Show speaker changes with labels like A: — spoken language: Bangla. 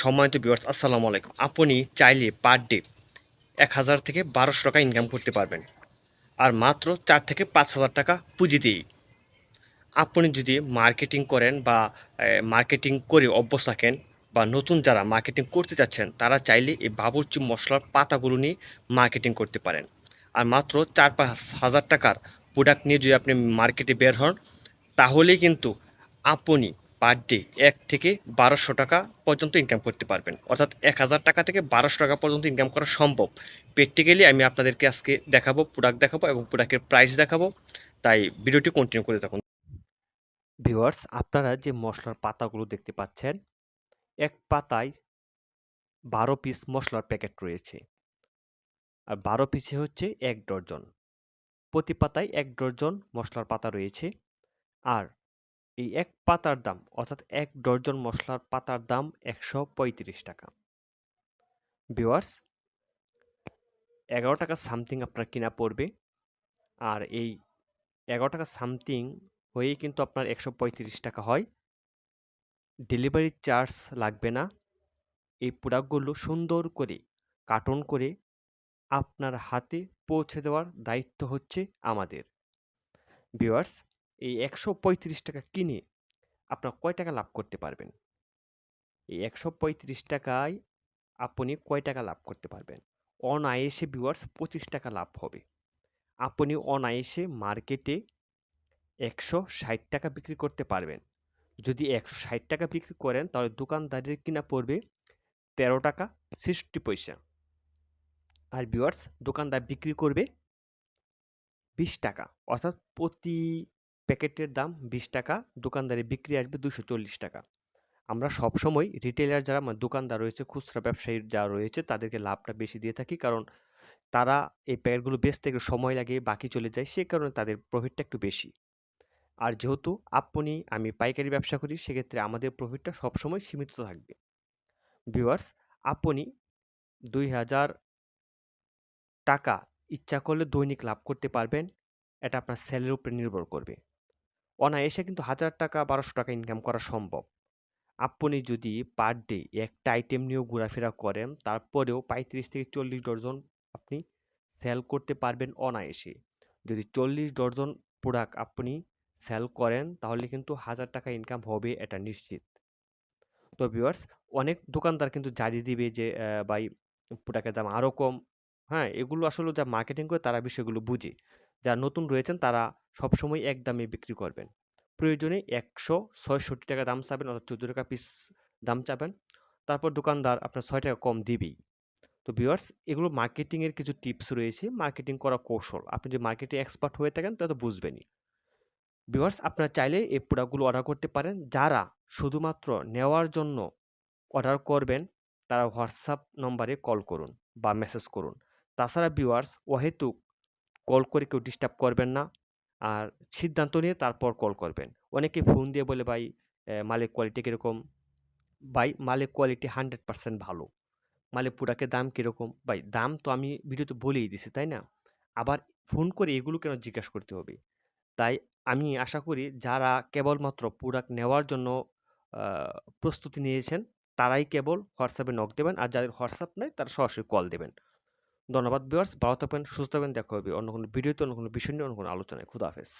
A: সম্মানিত ভিউয়ার্স আসসালামু আলাইকুম। আপনি চাইলে পার ডে এক হাজার থেকে বারোশো টাকা ইনকাম করতে পারবেন। আর মাত্র চার থেকে পাঁচ হাজার টাকা পুঁজি দিয়েই। আপনি যদি মার্কেটিং করেন বা মার্কেটিং করে অভ্যস্ত থাকেন বা নতুন যারা মার্কেটিং করতে চাচ্ছেন, তারা চাইলে এই বাবুর্চি মশলার পাতাগুলো নিয়ে মার্কেটিং করতে পারেন। আর মাত্র চার পাঁচ হাজার টাকার প্রোডাক্ট নিয়ে যদি আপনি মার্কেটে বের হন তাহলে কিন্তু আপনি পার ডে এক থেকে বারোশো টাকা পর্যন্ত ইনকাম করতে পারবেন। অর্থাৎ এক হাজার টাকা থেকে বারোশো টাকা পর্যন্ত ইনকাম করা সম্ভব। প্র্যাকটিক্যালি আমি আপনাদেরকে আজকে দেখাবো প্রোডাক্ট দেখাবো এবং প্রোডাক্টের প্রাইস দেখাবো। তাই ভিডিওটি কন্টিনিউ করে থাকুন ভিউয়ার্স, আপনারা যে মশলার পাতাগুলো দেখতে পাচ্ছেন, এক পাতায় বারো পিস মশলার প্যাকেট রয়েছে। আর বারো পিসে হচ্ছে এক ডজন। প্রতি পাতায় এক ডজন মশলার পাতা রয়েছে। আর এই এক পাতার দাম, অর্থাৎ এক ডজন মশলার পাতার দাম একশো পঁয়ত্রিশ টাকা। ভিওয়ার্স এগারো টাকা সামথিং আপনার কিনা পড়বে। আর এই এগারো টাকা সামথিং হয়েই কিন্তু আপনার একশো পঁয়ত্রিশ টাকা হয়। ডেলিভারি চার্জ লাগবে না। এই প্রোডাক্টগুলো সুন্দর করে কার্টন করে আপনার হাতে পৌঁছে দেওয়ার দায়িত্ব হচ্ছে আমাদের। ভিওয়ার্স এই একশো পঁয়ত্রিশ টাকা কিনে আপনার কয় টাকা লাভ করতে পারবেন? এই একশো পঁয়ত্রিশ টাকায় আপনি কয় টাকা লাভ করতে পারবেন? অনায়াসে ভিউয়ার্স পঁচিশ টাকা লাভ হবে। আপনি অনায়াসে মার্কেটে একশো ষাট টাকা বিক্রি করতে পারবেন। যদি একশো ষাট টাকা বিক্রি করেন, তাহলে দোকানদারের কিনা পড়বে তেরো টাকা ছেষট্টি পয়সা। আর ভিউয়ার্স দোকানদার বিক্রি করবে বিশ টাকা। অর্থাৎ প্রতি প্যাকেটের দাম বিশ টাকা, দোকানদারে বিক্রি আসবে দুশো চল্লিশ টাকা। আমরা সবসময় রিটেলার যারা মানে দোকানদার রয়েছে, খুচরা ব্যবসায়ী যারা রয়েছে, তাদেরকে লাভটা বেশি দিয়ে থাকি, কারণ তারা এই প্যাকেটগুলো বেচতে একটু সময় লাগে, বাকি চলে যায়, সে কারণে তাদের প্রফিটটা একটু বেশি। আর যেহেতু আপনি, আমি পাইকারি ব্যবসা করি, সেক্ষেত্রে আমাদের প্রফিটটা সবসময় সীমিত থাকবে। ভিউয়ার্স আপনি দুই হাজার টাকা ইচ্ছা করলে দৈনিক লাভ করতে পারবেন, এটা আপনার সেলের উপরে নির্ভর করবে। অনায়াসে কিন্তু হাজার টাকা, বারোশো টাকা ইনকাম করা সম্ভব। আপনি যদি পার ডে একটা আইটেম নিয়েও ঘোরাফেরা করেন, তারপরেও পঁয়ত্রিশ থেকে চল্লিশ ডর্জন আপনি সেল করতে পারবেন অনায়াসে। যদি চল্লিশ ডর্জন প্রোডাক্ট আপনি সেল করেন, তাহলে কিন্তু হাজার টাকা ইনকাম হবে এটা নিশ্চিত। তো ভিউয়ার্স অনেক দোকানদার কিন্তু জারি দিবে যে ভাই প্রোডাক্টের দাম আরও কম। হ্যাঁ এগুলো আসলে যা মার্কেটিং করে তারা বিষয়গুলো বুঝে। যারা নতুন রয়েছেন, তারা সবসময় এক দামে বিক্রি করবেন। প্রয়োজনে একশো ছয়ষট্টি টাকা দাম চাবেন অর্থাৎ চোদ্দ টাকা পিস দাম চাবেন তারপর দোকানদার আপনার ছয় টাকা কম দিবেই। তো ভিওয়ার্স এগুলো মার্কেটিংয়ের কিছু টিপস রয়েছে। মার্কেটিং করা কৌশল। আপনি যদি মার্কেটিং এক্সপার্ট হয়ে থাকেন, তাহলে তো বুঝবেনই। ভিওয়ার্স আপনারা চাইলে এই প্রোডাক্টগুলো অর্ডার করতে পারেন। যারা শুধুমাত্র নেওয়ার জন্য অর্ডার করবেন, তারা হোয়াটসঅ্যাপ নম্বরে কল করুন বা মেসেজ করুন। তাছাড়া ভিওয়ার্স অহেতুক কল করে কেউ ডিস্টার্ব করবেন না। আর সিদ্ধান্ত নিয়ে তারপর কল করবেন। অনেকে ফোন দিয়ে বলে, ভাই মালের কোয়ালিটি কীরকম? ভাই, মালের কোয়ালিটি হান্ড্রেড পার্সেন্ট ভালো। মালের প্রোডাক্টের দাম কীরকম? ভাই, দাম তো আমি ভিডিওতে বলেই দিছি, তাই না? আবার ফোন করে এগুলো কেন জিজ্ঞাসা করতে হবে? তাই আমি আশা করি যারা কেবলমাত্র প্রোডাক্ট নেওয়ার জন্য প্রস্তুতি নিয়েছেন, তারাই কেবল হোয়াটসঅ্যাপে নক দেবেন। আর যাদের হোয়াটসঅ্যাপ নেই, তারা সরাসরি কল দেবেন। ধন্যবাদ বিয়ার্স ভালো থাকবেন, সুস্থ থাকবেন, দেখা হবে অন্য কোনো ভিডিওতে, অন্য কোনো বিষয় নিয়ে, অন্য কোনো আলোচনায়। খুদা হাফেজ।